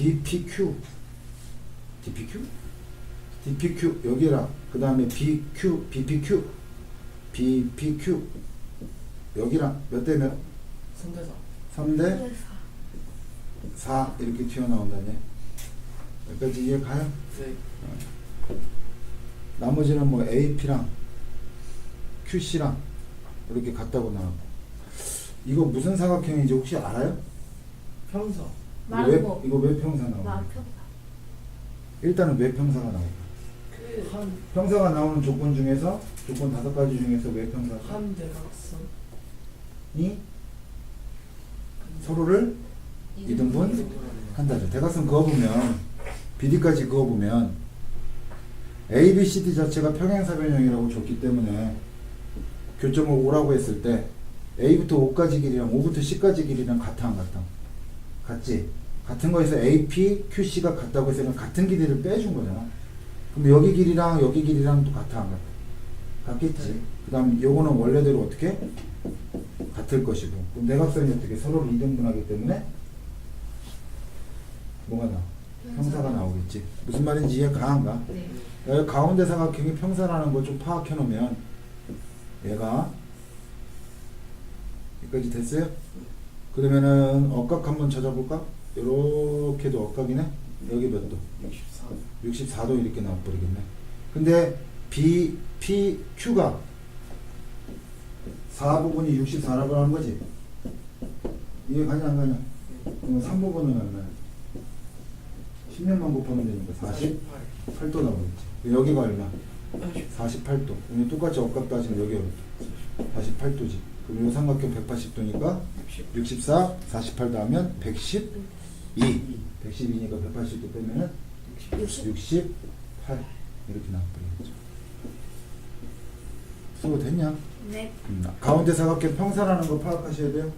DPQ DPQ DPQ 여기라 그 다음에 BQ BPQ BPQ 여기랑 몇대 몇? 3대 4 3대? 4 이렇게 튀어나온다네. 여기까지 이해 가요? 네. 나머지는 뭐 AP랑 QC랑 이렇게 같다고 나왔고. 이거 무슨 사각형인지 혹시 알아요? 평서 이거 왜, 말고 이거 왜 평사 나오는 나 거야? 평가 일단은 왜 평사가 나올까? 한, 평사가 나오는 조건 중에서 조건 다섯 가지 중에서 왜 평사가 한 대각선 이 서로를 이등분 한다죠. 대각선 그어보면 BD까지 그어보면 A, B, C, D 자체가 평행사변형이라고 줬기 때문에 교점을 5라고 했을 때 A부터 5까지 길이랑 5부터 C까지 길이랑 같아 안 같아? 같지? 같은 거에서 AP, QC가 같다고 해서 같은 길이를 빼준 거잖아. 그럼 여기 길이랑 여기 길이랑 또 같아 안 같아? 같겠지. 네. 그 다음 요거는 원래대로 어떻게? 같을 것이고 그럼 내각선이 어떻게 서로를 이등분하기 때문에 뭐가 나와? 평사가 나오겠지. 무슨 말인지 이해가 안 가? 네. 여기 가운데 사각형이 평사라는 거좀 파악해 놓으면 얘가 여기까지 됐어요? 그러면은 억각 한번 찾아볼까? 이렇게도 억각이네? 여기 몇 도? 64 64도 이렇게 나와버리겠네. 근데 B, P, Q가 4부분이 64라고 하는 거지? 이해 가냐 안 가냐? 그러면 3부분은 얼마야? 10년만 곱하면 되니까 48도 나오겠지. 여기가 얼마? 48도. 그러면 똑같이 억각 따지면 여기 얼마? 48도지. 이 삼각형 180도니까 64, 48 더하면 112. 112니까 180도 빼면은 68 이렇게 나와버리겠죠. 수고 됐냐? 네. 음, 가운데 사각형 평사라는 거 파악하셔야 돼요.